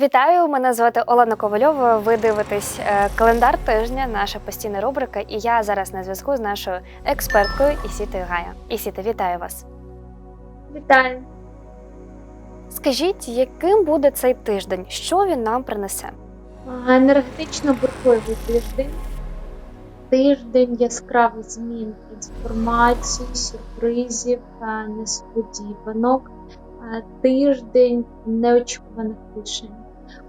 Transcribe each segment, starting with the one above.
Вітаю! Мене звати Олена Ковальова. Ви дивитесь е, календар тижня, наша постійна рубрика. І я зараз на зв'язку з нашою експерткою Ісітою Гая. Ісіта, вітаю вас. Вітаю. Скажіть, яким буде цей тиждень? Що він нам принесе? Енергетично бурхливий тиждень. Тиждень яскравих змін, трансформацій, сюрпризів, несподіванок. Тиждень неочікуваних рішень.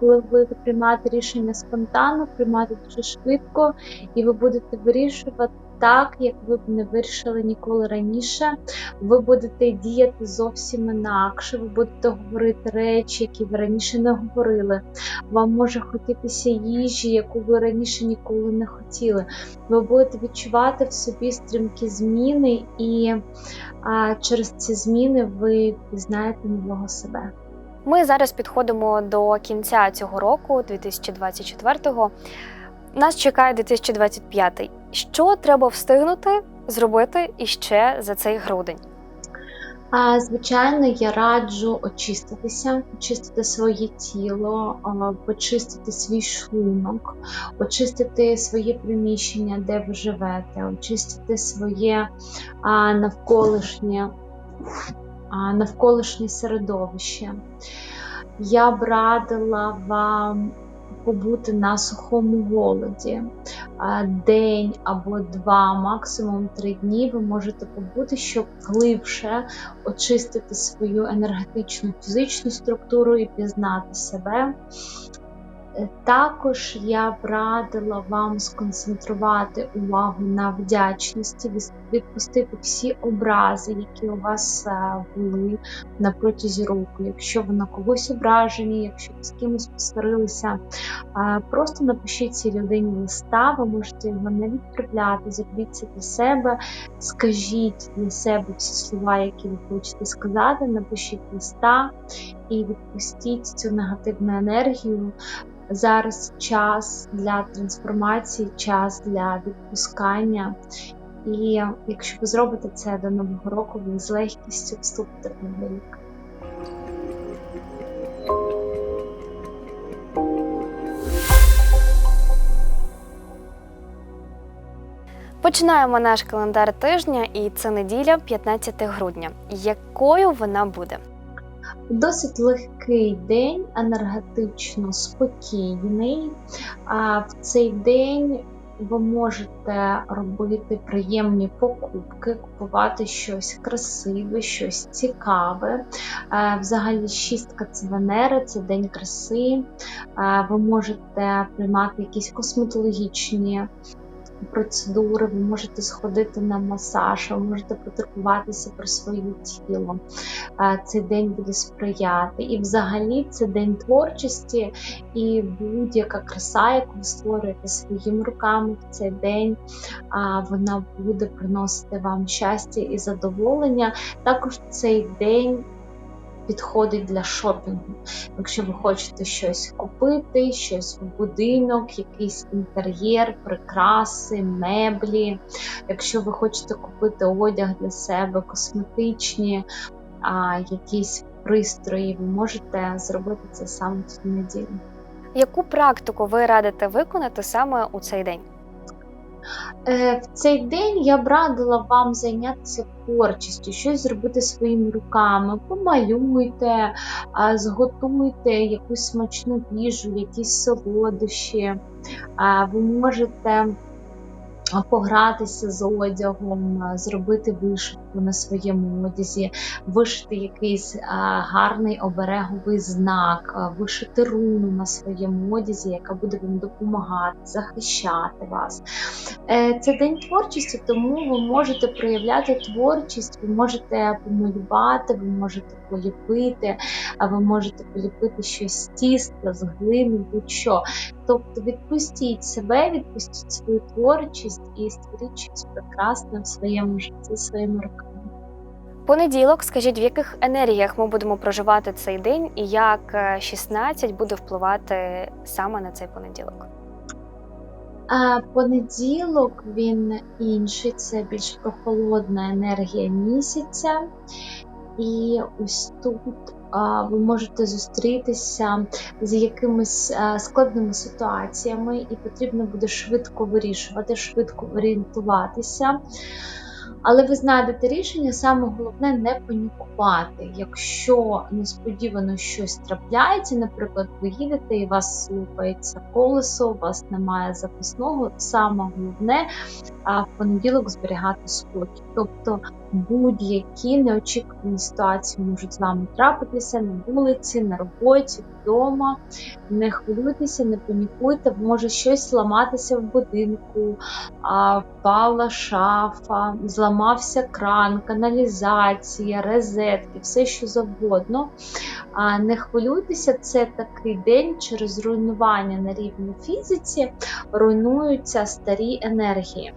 Коли ви будете приймати рішення спонтанно, приймати дуже швидко, і ви будете вирішувати так, як ви б не вирішили ніколи раніше. Ви будете діяти зовсім інакше, ви будете говорити речі, які ви раніше не говорили. Вам може хотітися їжі, яку ви раніше ніколи не хотіли. Ви будете відчувати в собі стрімкі зміни, і а, через ці зміни ви пізнаєте нового себе. Ми зараз підходимо до кінця цього року, 2024-го. Нас чекає 2025. Що треба встигнути зробити іще за цей грудень? А, Звичайно, я раджу очиститися, очистити своє тіло, почистити свій шлунок, очистити своє приміщення, де ви живете, очистити своє а, навколишнє, навколишнє середовище. Я б радила вам побути на сухому голоді. День або два, максимум три дні ви можете побути, щоб глибше очистити свою енергетичну фізичну структуру і пізнати себе. Е, Також я б радила вам сконцентрувати увагу на вдячності, відпустити всі образи, які у вас е, були на протязі року. Якщо ви на когось ображені, якщо ви з кимось посварилися, е, просто напишіть цій людині листа, ви можете його не відправляти, зробіть це для себе, скажіть для себе всі слова, які ви хочете сказати, напишіть листа і відпустіть цю негативну енергію. Зараз час для трансформації, час для відпускання. І якщо ви зробите це до Нового року, ви з легкістю вступите в новий рік. Починаємо наш календар тижня, і це неділя, 15 грудня. Якою вона буде? Досить легкий день, енергетично спокійний. А в цей день ви можете робити приємні покупки, купувати щось красиве, щось цікаве. Е, Взагалі, шістка це Венера, це день краси. Е, Ви можете приймати якісь косметологічні процедури, ви можете сходити на масаж, ви можете потурбуватися про своє тіло. Е, Цей день буде сприяти. І взагалі це день творчості і будь-яка краса, яку ви створюєте своїми руками в цей день, вона буде приносити вам щастя і задоволення. Також цей день. Підходить для шопінгу. Якщо ви хочете щось купити, щось в будинок, якийсь інтер'єр, прикраси, меблі. Якщо ви хочете купити одяг для себе, косметичні, а, якісь пристрої, ви можете зробити це саме в неділю. Яку практику ви радите виконати саме у цей день? Е, В цей день я б радила вам зайнятися творчістю, щось зробити своїми руками. Помалюйте, зготуйте якусь смачну їжу, якісь солодощі. Ви можете погратися з одягом, зробити вишивку на своєму одязі, вишити якийсь гарний обереговий знак, вишити руну на своєму одязі, яка буде вам допомагати, захищати вас. Е, Це день творчості, тому ви можете проявляти творчість, ви можете помалювати, ви можете поліпити, а ви можете поліпити щось з тіста, з глини, будь-що. Тобто відпустіть себе, відпустіть свою творчість і створіть щось прекрасне в своєму житті своїми руками. Понеділок, скажіть, в яких енергіях ми будемо проживати цей день, і як е, 16 буде впливати саме на цей понеділок? А понеділок він інший, це більш прохолодна енергія місяця. І ось тут ви можете зустрітися з якимись е, складними ситуаціями, і потрібно буде швидко вирішувати, швидко орієнтуватися. Але ви знайдете рішення, саме головне не панікувати. Якщо несподівано щось трапляється, наприклад, ви їдете і вас слухається колесо, у вас немає запасного, саме головне в понеділок зберігати спокій. Тобто будь-які неочікувані ситуації можуть з вами трапитися на вулиці, на роботі, вдома. Не хвилюйтеся, не панікуйте, може щось зламатися в будинку, впала шафа, зламався кран, каналізація, розетки, все що завгодно. Не хвилюйтеся, це такий день через руйнування на рівні фізиці руйнуються старі енергії.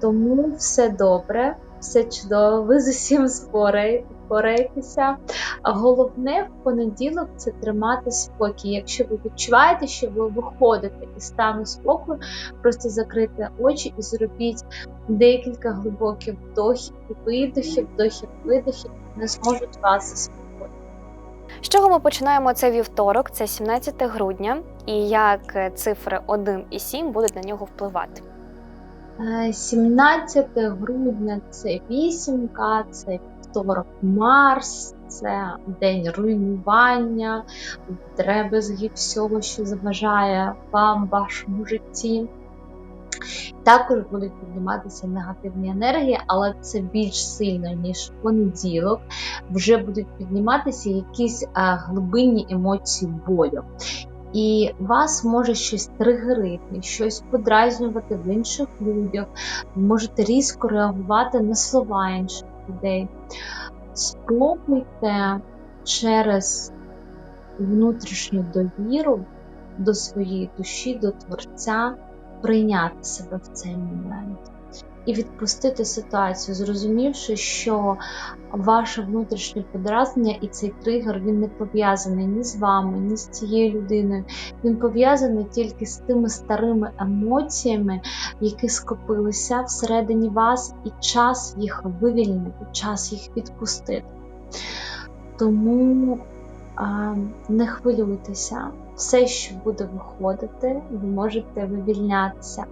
Тому все добре, все чудово, ви з усім спорай- впораєтеся. А Головне в понеділок це тримати спокій. Якщо ви відчуваєте, що ви виходите із стану спокою, просто закрийте очі і зробіть декілька глибоких вдохів і видохів, вдохів, видохів, не зможуть вас заспокоїти. З чого ми починаємо цей вівторок? Це 17 грудня, і як цифри 1 і 7 будуть на нього впливати. Е, 17 грудня це вісімка, це вівторок Марс, це день руйнування, дребезги всього, що заважає вам вашому житті. Також будуть підніматися негативні енергії, але це більш сильно, ніж в понеділок. Вже будуть підніматися якісь е, глибинні емоції болю. І вас може щось тригерити, щось подразнювати в інших людях, можете різко реагувати на слова інших людей. Спробуйте через внутрішню довіру до своєї душі, до Творця, прийняти себе в цей момент і відпустити ситуацію, зрозумівши, що ваше внутрішнє подразнення і цей тригер він не пов'язаний ні з вами, ні з цією людиною. Він пов'язаний тільки з тими старими емоціями, які скопилися всередині вас, і час їх вивільнити, час їх відпустити. Тому а, не хвилюйтеся, все, що буде виходити, ви можете вивільнятися.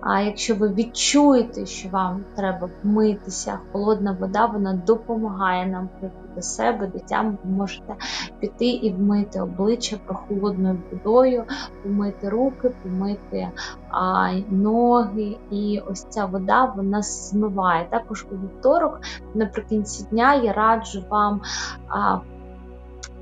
А якщо ви відчуєте, що вам треба вмитися, холодна вода вона допомагає нам прийти до себе, до тями, ви можете піти і вмити обличчя прохолодною водою, помити руки, помити а, ноги. І ось ця вода вона змиває. Також у вівторок, наприкінці дня, я раджу вам. А,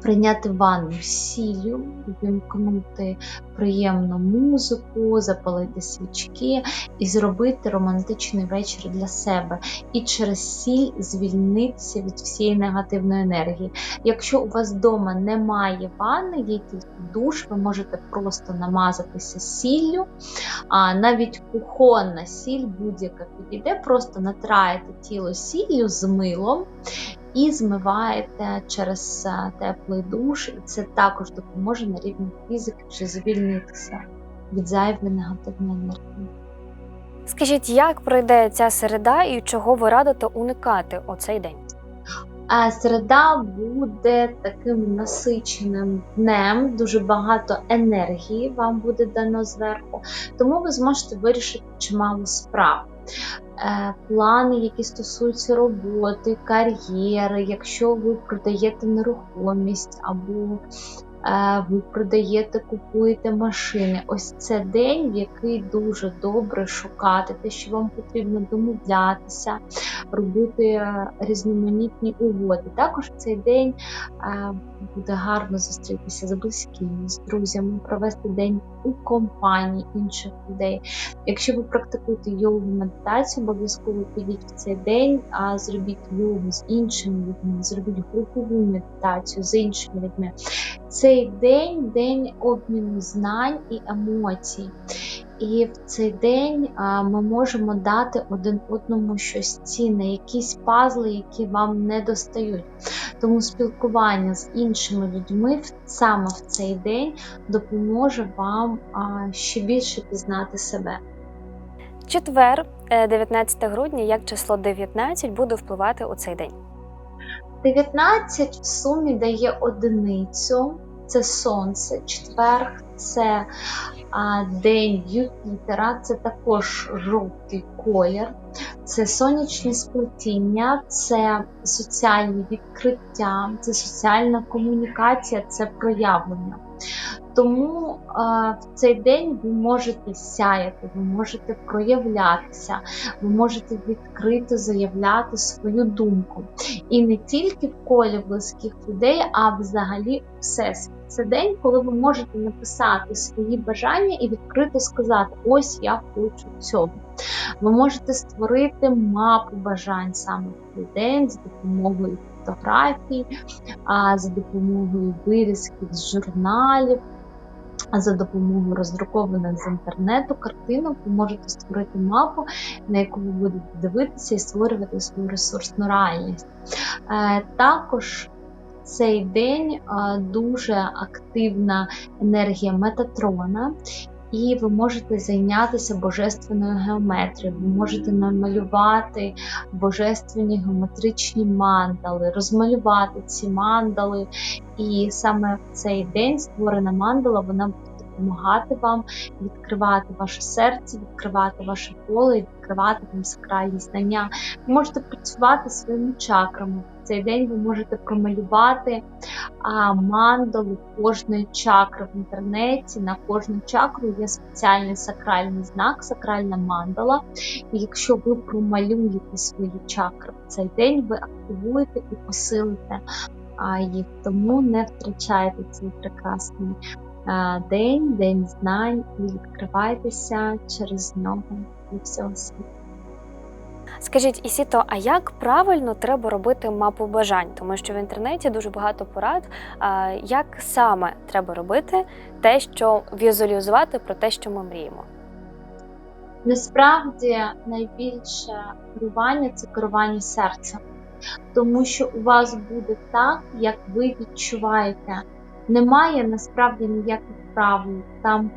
Прийняти ванну сіллю, вімкнути приємну музику, запалити свічки і зробити романтичний вечір для себе. І через сіль звільнитися від всієї негативної енергії. Якщо у вас вдома немає ванни, є тільки душ, ви можете просто намазатися сіллю, а навіть кухонна сіль будь-яка підійде, просто натраєте тіло сіллю з милом і змиваєте через е, теплий душ, і це також допоможе на рівні фізики чи звільнитися від зайвої негативної енергії. Скажіть, як пройде ця середа і чого ви радите уникати оцей день? Середа буде таким насиченим днем, дуже багато енергії вам буде дано зверху, тому ви зможете вирішити чимало справ. Е, Плани, які стосуються роботи, кар'єри, якщо ви продаєте нерухомість або е, ви продаєте, купуєте машини. Ось це день, в який дуже добре шукати те, що вам потрібно домовлятися, робити різноманітні угоди. Також в цей день буде гарно зустрітися з близькими, з друзями, провести день у компанії інших людей. Якщо ви практикуєте йогу медитацію, обов'язково підіть в цей день, а зробіть йогу з іншими людьми, зробіть групову медитацію з іншими людьми. Цей день день обміну знань і емоцій. І в цей день а, ми можемо дати один одному щось цінне, якісь пазли, які вам не достають. Тому спілкування з іншими людьми саме в цей день допоможе вам а, ще більше пізнати себе. Четвер, е, 19 грудня, як число 19 буде впливати у цей день. 19 в сумі дає одиницю. Це сонце, четверг, це а, день Юпітера, це також жовтий колір, це сонячне сплетіння, це соціальні відкриття, це соціальна комунікація, це проявлення. Тому а, в цей день ви можете сяяти, ви можете проявлятися, ви можете відкрито заявляти свою думку. І не тільки в колі близьких людей, а взагалі у всесвіт. Це день, коли ви можете написати свої бажання і відкрито сказати: ось я хочу цього. Ви можете створити мапу бажань саме в цей день за допомогою фотографій, за допомогою вирізків з журналів. За допомогою роздрукованих з інтернету картинок ви можете створити мапу, на яку ви будете дивитися і створювати свою ресурсну реальність. Е, Також цей день дуже активна енергія Метатрона, і ви можете зайнятися божественною геометрією, ви можете намалювати божественні геометричні мандали, розмалювати ці мандали. І саме в цей день створена мандала, вона буде допомагати вам відкривати ваше серце, відкривати ваше поле, відкривати вам сакральні знання. Ви можете працювати своїми чакрами. Цей день ви можете промалювати а, мандалу кожної чакри в інтернеті. На кожну чакру є спеціальний сакральний знак, сакральна мандала. І якщо ви промалюєте свої чакри в цей день, ви активуєте і посилите їх. Тому не втрачайте цей прекрасний день, день знань і відкривайтеся через нього до всього світу. Скажіть, Ісіто, а як правильно треба робити мапу бажань? Тому що в інтернеті дуже багато порад, як саме треба робити те, що візуалізувати про те, що ми мріємо. Насправді найбільше керування це керування серцем, тому що у вас буде так, як ви відчуваєте. Немає насправді ніяких правил, там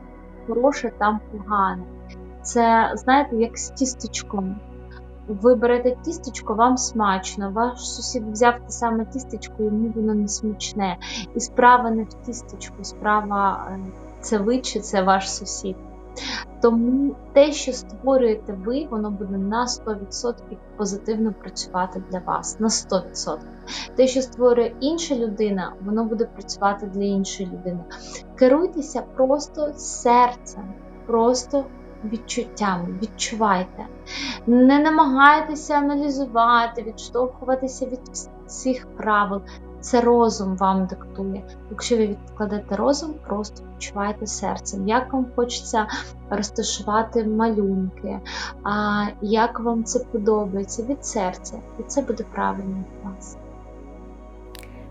хороше, там погане. Це, знаєте, як з тістечком. Ви берете тістечко, вам смачно. Ваш сусід взяв те саме тістечко, йому воно не смачне. І справа не в тістечку, справа е, це ви чи це ваш сусід. Тому те, що створюєте ви, воно буде на 100% позитивно працювати для вас. На 100%. Те, що створює інша людина, воно буде працювати для іншої людини. Керуйтеся просто серцем, просто відчуттями, відчувайте. Не намагайтеся аналізувати, відштовхуватися від всіх правил. Це розум вам диктує. Якщо ви відкладете розум, просто відчувайте серцем, як вам хочеться розташувати малюнки, а як вам це подобається від серця, і це буде правильно для вас.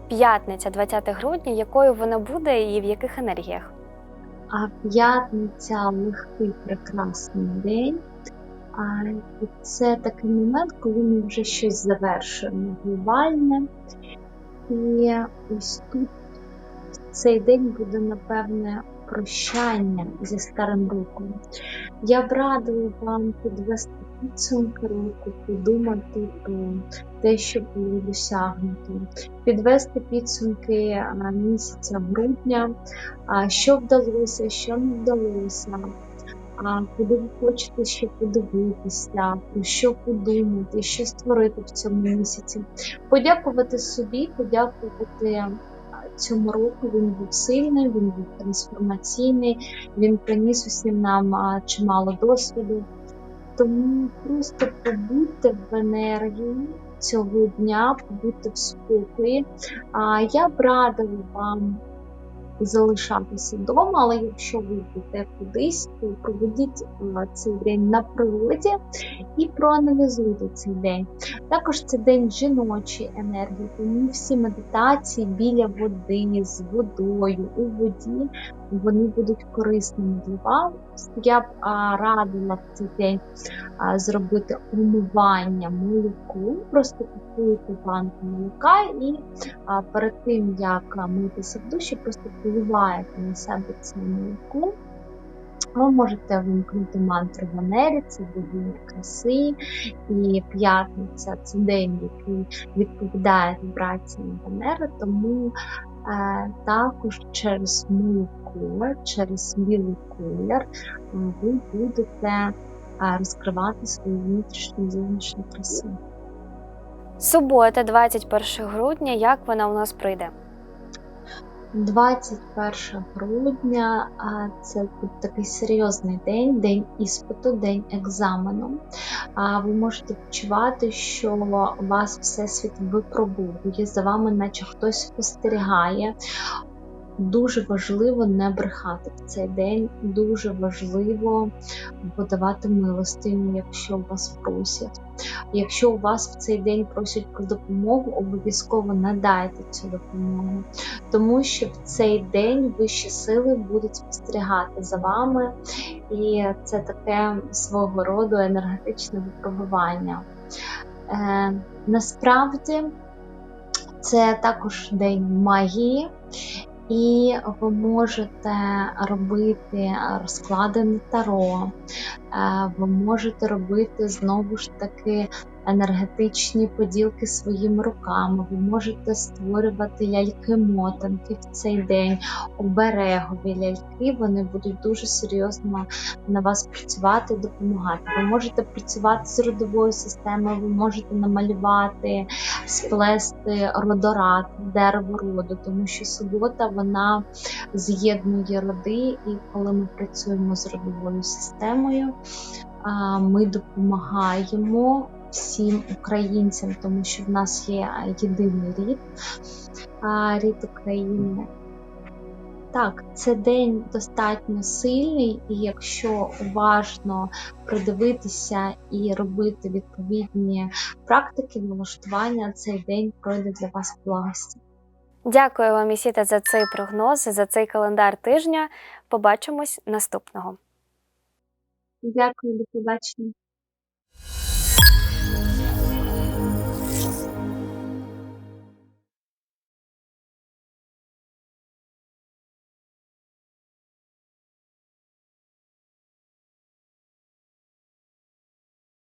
П'ятниця, 20 грудня, якою вона буде і в яких енергіях? А п'ятниця легкий прекрасний день. А, це такий момент, коли ми вже щось завершуємо глобальне. І ось тут цей день буде, напевне, прощання зі старим роком. Я б радила вам підвести підсумки року, подумати про те, що було досягнуто, підвести підсумки місяця грудня, що вдалося, що не вдалося. Куди ви хочете ще подивитися, про що подумати, що створити в цьому місяці. Подякувати собі, подякувати цьому року. Він був сильний, він був трансформаційний, він приніс усім нам чимало досвіду. Тому просто побудьте в енергії цього дня, побудьте в спокої. А я б радила вам залишатися вдома, але якщо ви йдете кудись, то проведіть цей день на природі і проаналізуйте цей день. Також це день жіночої енергії, тому всі медитації біля води, з водою, у воді, вони будуть корисними для вас. Я б а, радила в цей день а, зробити умивання молоку, просто купуєте банку молока і а, перед тим, як митися в душі, просто поливаєте на себе це молоко. Ви можете вимкнути мантру Венери, це богиня краси, і п'ятниця це день, який відповідає вібраціям Венери, тому е, також через молоко, через білий колір ви будете розкривати свою внутрішню зовнішню красу. Субота, 21 грудня, як вона у нас прийде? 21 грудня це такий серйозний день, день іспиту, день екзамену. Ви можете відчувати, що вас всесвіт випробовує, за вами, наче хтось спостерігає. Дуже важливо не брехати в цей день. Дуже важливо подавати милостиню, якщо вас просять. Якщо у вас в цей день просять про допомогу, обов'язково надайте цю допомогу, тому що в цей день вищі сили будуть спостерігати за вами, і це таке свого роду енергетичне випробування. Е, насправді це також день магії. І ви можете робити розклади на таро, е, ви можете робити знову ж таки енергетичні поділки своїми руками, ви можете створювати ляльки-мотанки в цей день, оберегові ляльки, вони будуть дуже серйозно на вас працювати і допомагати. Ви можете працювати з родовою системою, ви можете намалювати, сплести родорад, дерево роду, тому що субота вона з'єднує роди, і коли ми працюємо з родовою системою, ми допомагаємо всім українцям, тому що в нас є єдиний рід, рід України. Так, це день достатньо сильний, і якщо уважно придивитися і робити відповідні практики налаштування, цей день пройде для вас благості. Дякую вам, Ісіта, за цей прогноз, за цей календар тижня. Побачимось наступного. Дякую, до побачення.